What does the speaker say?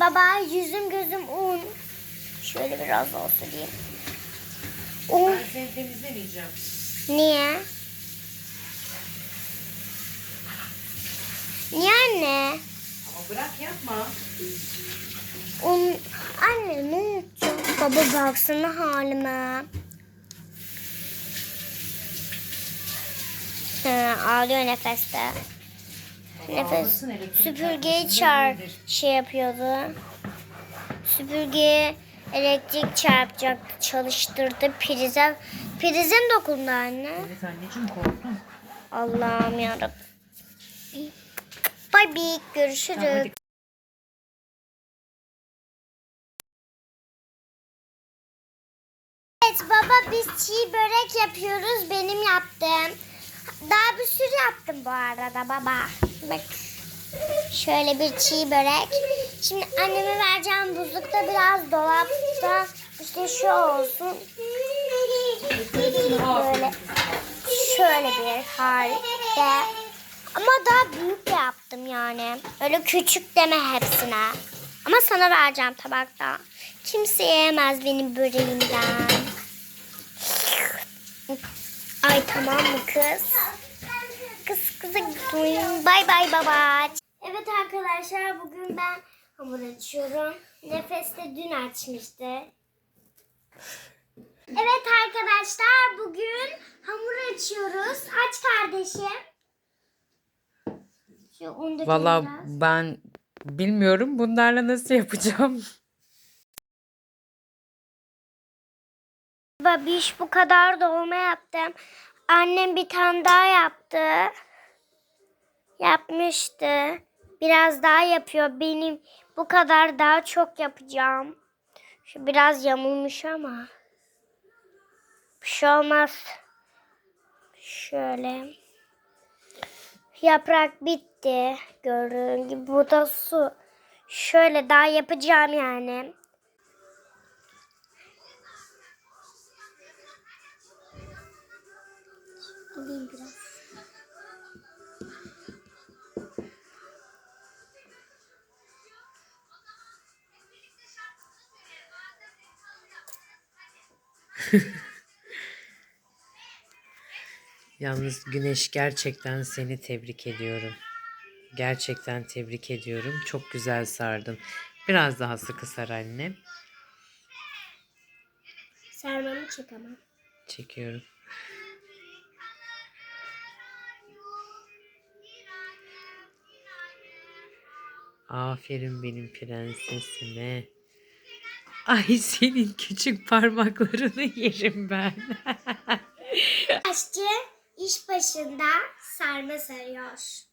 Baba yüzüm gözüm un. Şöyle biraz olsun diyeyim. Un. Ben seni temizlemeyeceğim. Niye? Niye anne? Ama bırak yapma. Un... Anne ne olacak? Baba baksana halime. Hı, ağlıyor nefeste. Nefes. Süpürgeyi çar şey yapıyordu. Süpürgeye elektrik çarpacaktı, çalıştırdı. Prize, prize mi dokundu anne? Evet anneciğim korktum. Allah'ım yarabbim. Bay bay görüşürüz. Tamam, hadi. Evet baba biz çiğ börek yapıyoruz. Benim yaptım. Daha bir sürü yaptım bu arada baba. Bak. Şöyle bir çiğ börek. Şimdi anneme vereceğim buzlukta biraz dolapta işte şu olsun. Böyle şöyle bir halde. Ama daha büyük yaptım yani. Öyle küçük deme hepsine. Ama sana vereceğim tabakta. Kimse yiyemez benim böreğimden. Ay tamam mı kız? Kız kızı Bay bay baba. Evet arkadaşlar bugün ben hamur açıyorum. Nefes de dün açmıştı. Evet arkadaşlar bugün hamur açıyoruz. Aç kardeşim. Şu Valla biraz. ben bilmiyorum bunlarla nasıl yapacağım. Babiş bu kadar dolma yaptım. Annem bir tane daha yaptı. Yapmıştı. Biraz daha yapıyor. Benim bu kadar daha çok yapacağım. Şu biraz yamulmuş ama. Bir şey olmaz. Şöyle. Yaprak bitti. Gördüğün gibi bu da su. Şöyle daha yapacağım yani. Alayım biraz. Yalnız Güneş gerçekten seni tebrik ediyorum. Gerçekten tebrik ediyorum. Çok güzel sardın. Biraz daha sıkı sar anne. Sarmamı çek ama. Çekiyorum. Aferin benim prensesime. Ay senin küçük parmaklarını yerim ben. Aşçı iş başında sarma sarıyor.